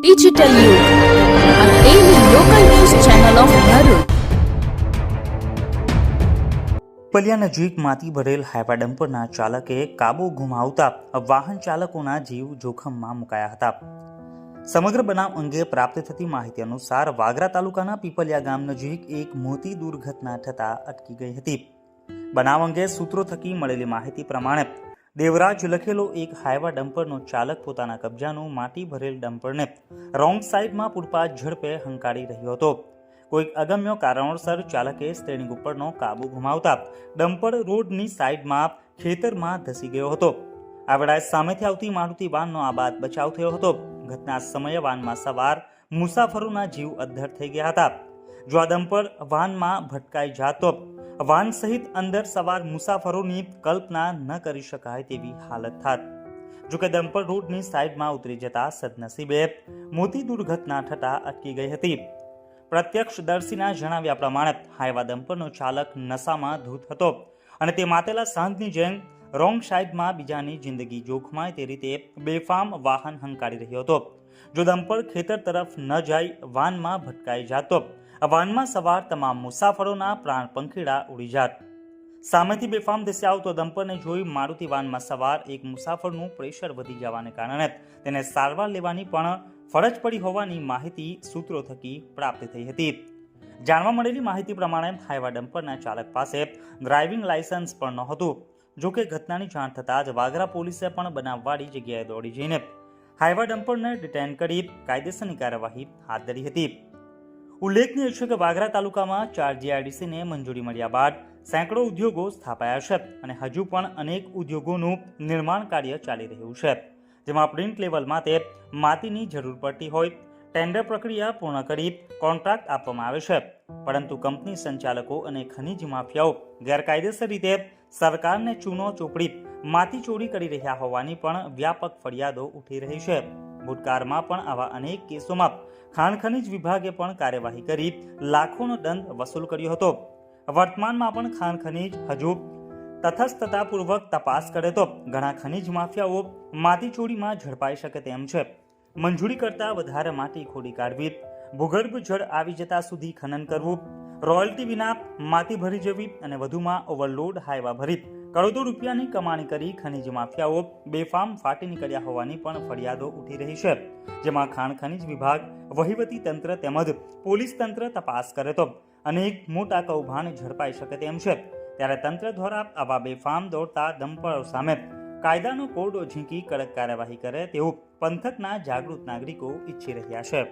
Digital યુગ માટી ભરેલ હાઇવા ડમ્પરના ચાલકે કાબુ ગુમાવતા વાહન ચાલકોના જીવ જોખમમાં મુકાયા હતા. સમગ્ર બનાવ અંગે પ્રાપ્ત થતી માહિતી અનુસાર વાગરા તાલુકાના પીપલિયા ગામ નજીક એક મોટી દુર્ઘટના થતા અટકી ગઈ હતી. બનાવ અંગે સૂત્રો થકી મળેલી માહિતી પ્રમાણે દેવરાજ લખેલો એક હાઇવા ડમ્પરનો ચાલક પોતાના કબજાનું માટી ભરેલ ડમ્પરને રોંગ સાઈડમાં પૂરપાટ ઝડપે હંકારી રહ્યો હતો. કોઈક અગમ્ય કારણોસર ચાલકે સ્ટેરિંગ ઉપરનો કાબુ ગુમાવતા ડમ્પર રોડની સાઈડમાં ખેતરમાં ધસી ગયો હતો. આવડાએ સામેથી આવતી મારુતિ વાનનો આ બાદ બચાવ થયો હતો. ઘટના સમયે વાનમાં સવાર મુસાફરોના જીવ અદ્ધર થઈ ગયા હતા. જો આ ડમ્પર વાનમાં ભટકાઈ જાતો વાન સહિત અંદર સવાર મુસાફરોની કલ્પના ન કરી શકાય તેવી હાલત થાત. જોકે દંપર રોડની સાઈડમાં ઉતરી જતા સદનસીબે મોટી દુર્ઘટના થતા અટકી ગઈ હતી. પ્રત્યક્ષદર્શીના જણાવ્યા પ્રમાણે હાઈવા દંપરનો ચાલક નશામાં ધૂત હતો અને તે માતેલા સાંજની જેમ રોંગ સાઈડમાં બીજાની જિંદગી જોખમાય તે રીતે બેફામ વાહન હંકારી રહ્યો હતો. જો દંપર ખેતર તરફ ન જાય, વાનમાં ભટકાઈ જાતો. આ વાનમાં સવાર તમામ મુસાફરોના પ્રાણ પંખીડા ઉડી જાત. સામેથી બેફામ દેશે આવતો દંપરને જોઈ મારુતિ વાનમાં સવાર એક મુસાફરનું પ્રેશર વધી જવાને કારણે તેને સારવાર લેવાની પણ ફરજ પડી હોવાની માહિતી સૂત્રો થકી પ્રાપ્ત થઈ હતી. જાણવા મળેલી માહિતી પ્રમાણે હાઈવા ડમ્પરના ચાલક પાસે ડ્રાઇવિંગ લાયસન્સ પણ નહોતું, જો કે ઘટનાની જાણ થતાં જ વાગરા પોલીસે પણ બનાવવાળી જગ્યાએ દોડી જઈને હાઈવા ડમ્પરને ડિટેન કરી કાયદેસરની કાર્યવાહી હાથ ધરી હતી. ઉલ્લેખનીય છે કે વાગરા તાલુકામાં ચાર જીઆઈડીસીને મંજૂરી મળ્યા બાદ સેંકડો ઉદ્યોગો સ્થાપાયા છે અને હજુ પણ અનેક ઉદ્યોગોનું નિર્માણ કાર્ય ચાલી રહ્યું છે. જેમાં પ્રિન્ટ લેવલ માટે માતીની જરૂર પડતી હોય, ટેન્ડર પ્રક્રિયા પૂર્ણ કરી કોન્ટ્રાક્ટ આપવામાં આવે છે. પરંતુ કંપની સંચાલકો અને ખનીજ માફિયાઓ ગેરકાયદેસર રીતે સરકારને ચૂનો ચોપડી, માતી ચોરી કરી રહ્યા હોવાની પણ વ્યાપક ફરિયાદો ઉઠી રહી છે. ભૂતકાળમાં પણ આવા અનેક કેસોમાં ખાણ ખનીજ વિભાગે પણ કાર્યવાહી કરી, લાખોનો દંડ વસૂલ કર્યો હતો. વર્તમાનમાં પણ ખાણ ખનીજ હજુ તથસ્થતાપૂર્વક તપાસ કરે તો ઘણા ખનીજ માફિયાઓ માટીચોરીમાં ઝડપાઈ શકે તેમ છે. મંજૂરી કરતાં વધારે માટી ખોડી કાઢવી, ભૂગર્ભ જળ આવી જતા સુધી ખનન કરવું, રોયલ્ટી વિના માટી ભરી જવી અને વધુમાં ઓવરલોડ હાઈવા ભરી કરોડો રૂપિયાની કમાણી કરી ખનીજ માફિયાઓ બેફામ ફાટી નીકળ્યા હોવાની પણ ફરિયાદો ઉઠી રહી છે. જેમાં ખાણ ખનીજ વિભાગ, વહીવટી તંત્ર તેમજ પોલીસ તંત્ર તપાસ કરે તો અનેક મોટા કૌભાંડ ઝડપાઈ શકે તેમ છે. ત્યારે તંત્ર દ્વારા આવા બેફામ દોડતા દંપરો સામે કાયદાનો કોરડો ઝીંકી કડક કાર્યવાહી કરે તેવું પંથકના જાગૃત નાગરિકો ઈચ્છી રહ્યા છે.